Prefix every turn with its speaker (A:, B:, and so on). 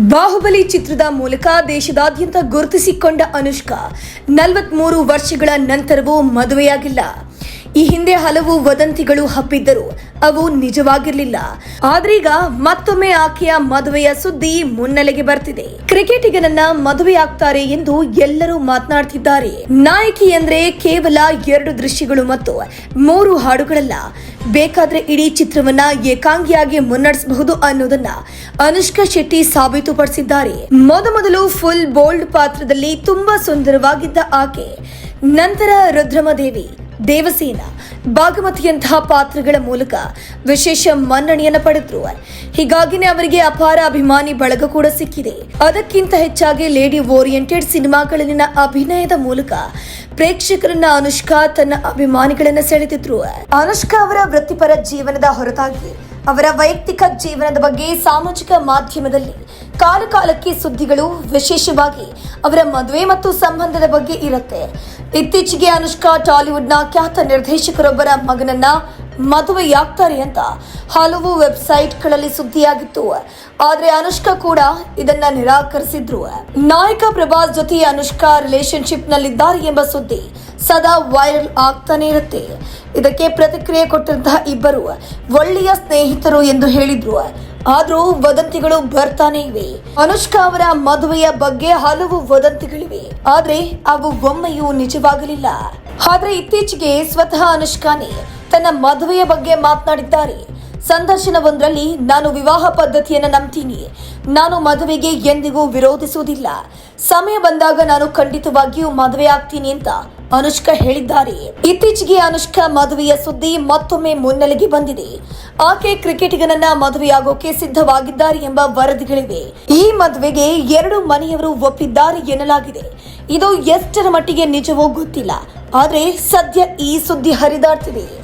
A: ಬಾಹುಬಲಿ ಚಿತ್ರದ ಮೂಲಕ ದೇಶದಾದ್ಯಂತ ಗುರುತಿಸಿಕೊಂಡ ಅನುಷ್ಕಾ. ನಲವತ್ಮೂರು ವರ್ಷಗಳ ನಂತರವೂ ಮದುವೆಯಾಗಿಲ್ಲ. ಈ ಹಿಂದೆ ಹಲವು ವದಂತಿಗಳು ಹಬ್ಬಿದ್ದರು. ಅವು ನಿಜವಾಗಿರಲಿಲ್ಲ. ಆದ್ರೀಗ ಮತ್ತೊಮ್ಮೆ ಆಕೆಯ ಮದುವೆಯ ಸುದ್ದಿ ಮುನ್ನೆಲೆಗೆ ಬರ್ತಿದೆ. ಕ್ರಿಕೆಟಿಗನನ್ನ ಮದುವೆಯಾಗ್ತಾರೆ ಎಂದು ಎಲ್ಲರೂ ಮಾತನಾಡ್ತಿದ್ದಾರೆ. ನಾಯಕಿ ಅಂದ್ರೆ ಕೇವಲ ಎರಡು ದೃಶ್ಯಗಳು ಮತ್ತು ಮೂರು ಹಾಡುಗಳಲ್ಲ. ಬೇಕಾದ್ರೆ ಇಡೀ ಚಿತ್ರವನ್ನ ಏಕಾಂಗಿಯಾಗಿ ಮುನ್ನಡೆಸಬಹುದು ಅನ್ನೋದನ್ನ ಅನುಷ್ಕಾ ಶೆಟ್ಟಿ ಸಾಬೀತುಪಡಿಸಿದ್ದಾರೆ. ಮೊದಮೊದಲು ಫುಲ್ ಬೋಲ್ಡ್ ಪಾತ್ರದಲ್ಲಿ ತುಂಬಾ ಸುಂದರವಾಗಿದ್ದ ಆಕೆ. ನಂತರ ರುದ್ರಮದೇವಿ, ದೇವಸೇನ ಭಾಗಮತಿಯಂತಹ ಪಾತ್ರಗಳ ಮೂಲಕ ವಿಶೇಷ ಮನ್ನಣೆಯನ್ನು ಪಡೆದ್ರು ಹೀಗಾಗಿನೇ ಅವರಿಗೆ ಅಪಾರ ಅಭಿಮಾನಿ ಬಳಗ ಕೂಡ ಸಿಕ್ಕಿದೆ. ಅದಕ್ಕಿಂತ ಹೆಚ್ಚಾಗಿ ಲೇಡಿ ಓರಿಯೆಂಟೆಡ್ ಸಿನಿಮಾಗಳಲ್ಲಿನ ಅಭಿನಯದ ಮೂಲಕ ಪ್ರೇಕ್ಷಕರನ್ನ ಅನುಷ್ಕಾ ತನ್ನ ಅಭಿಮಾನಿಗಳನ್ನ ಸೆಳೆದಿದ್ರು ಅನುಷ್ಕಾ ಅವರ ವೃತ್ತಿಪರ ಜೀವನದ ಹೊರತಾಗಿ ಅವರ ವೈಯಕ್ತಿಕ ಜೀವನದ ಬಗ್ಗೆ ಸಾಮಾಜಿಕ ಮಾಧ್ಯಮದಲ್ಲಿ ಕಾಲಕಾಲಕ್ಕೆ ಸುದ್ದಿಗಳು ವಿಶೇಷವಾಗಿ ಅವರ ಮದುವೆ ಮತ್ತು ಸಂಬಂಧದ ಬಗ್ಗೆ ಇರುತ್ತೆ. ಇತ್ತೀಚೆಗೆ ಅನುಷ್ಕಾ ಟಾಲಿವುಡ್ನ ಖ್ಯಾತ ನಿರ್ದೇಶಕರೊಬ್ಬರ ಮಗನನ್ನ ಮದುವೆಯಾಗ್ತಾರೆ ಅಂತ ಹಲವು ವೆಬ್ಸೈಟ್ಗಳಲ್ಲಿ ಸುದ್ದಿಯಾಗಿತ್ತು. ಆದ್ರೆ ಅನುಷ್ಕಾ ಕೂಡ ಇದನ್ನ ನಿರಾಕರಿಸಿದ್ರು. ನಾಯಕ ಪ್ರಭಾಸ್ ಜೊತೆ ಅನುಷ್ಕಾ ರಿಲೇಶನ್ಶಿಪ್ ನಲ್ಲಿದ್ದಾರೆ ಎಂಬ ಸುದ್ದಿ ಸದಾ ವೈರಲ್ ಆಗ್ತಾನೆ ಇರುತ್ತೆ. ಇದಕ್ಕೆ ಪ್ರತಿಕ್ರಿಯೆ ಕೊಟ್ಟಂತಹ ಇಬ್ಬರು ಒಳ್ಳೆಯ ಸ್ನೇಹಿತರು ಎಂದು ಹೇಳಿದ್ರು. ಆದ್ರೂ ವದಂತಿಗಳು ಬರ್ತಾನೆ ಇವೆ. ಅನುಷ್ಕಾ ಅವರ ಮದುವೆಯ ಬಗ್ಗೆ ಹಲವು ವದಂತಿಗಳಿವೆ. ಆದ್ರೆ ಅವು ಒಮ್ಮೆಯೂ ನಿಜವಾಗಲಿಲ್ಲ. ಆದ್ರೆ ಇತ್ತೀಚೆಗೆ ಸ್ವತಃ ಅನುಷ್ಕಾನೇ ತನ್ನ ಮದುವೆಯ ಬಗ್ಗೆ ಮಾತನಾಡಿದ್ದಾರೆ. ಸಂದರ್ಶನವೊಂದರಲ್ಲಿ ನಾನು ವಿವಾಹ ಪದ್ಧತಿಯನ್ನು ನಂಬ್ತೀನಿ. ನಾನು ಮದುವೆಗೆ ಎಂದಿಗೂ ವಿರೋಧಿಸುವುದಿಲ್ಲ. ಸಮಯ ಬಂದಾಗ ನಾನು ಖಂಡಿತವಾಗಿಯೂ ಮದುವೆ ಆಗ್ತೀನಿ ಅಂತ ಅನುಷ್ಕಾ ಹೇಳಿದ್ದಾರೆ. ಇತ್ತೀಚೆಗೆ ಅನುಷ್ಕಾ ಮದುವೆಯ ಸುದ್ದಿ ಮತ್ತೊಮ್ಮೆ ಮುನ್ನೆಲೆಗೆ ಬಂದಿದೆ. ಆಕೆ ಕ್ರಿಕೆಟಿಗನನ್ನ ಮದುವೆಯಾಗೋಕೆ ಸಿದ್ಧವಾಗಿದ್ದಾರೆ ಎಂಬ ವರದಿಗಳಿವೆ. ಈ ಮದುವೆಗೆ ಎರಡು ಮನೆಯವರು ಒಪ್ಪಿದ್ದಾರೆ ಎನ್ನಲಾಗಿದೆ. ಇದು ಎಷ್ಟರ ಮಟ್ಟಿಗೆ ನಿಜವೋ ಗೊತ್ತಿಲ್ಲ. ಆದ್ರೆ ಸದ್ಯ ಈ ಸುದ್ದಿ ಹರಿದಾಡ್ತಿದೆ.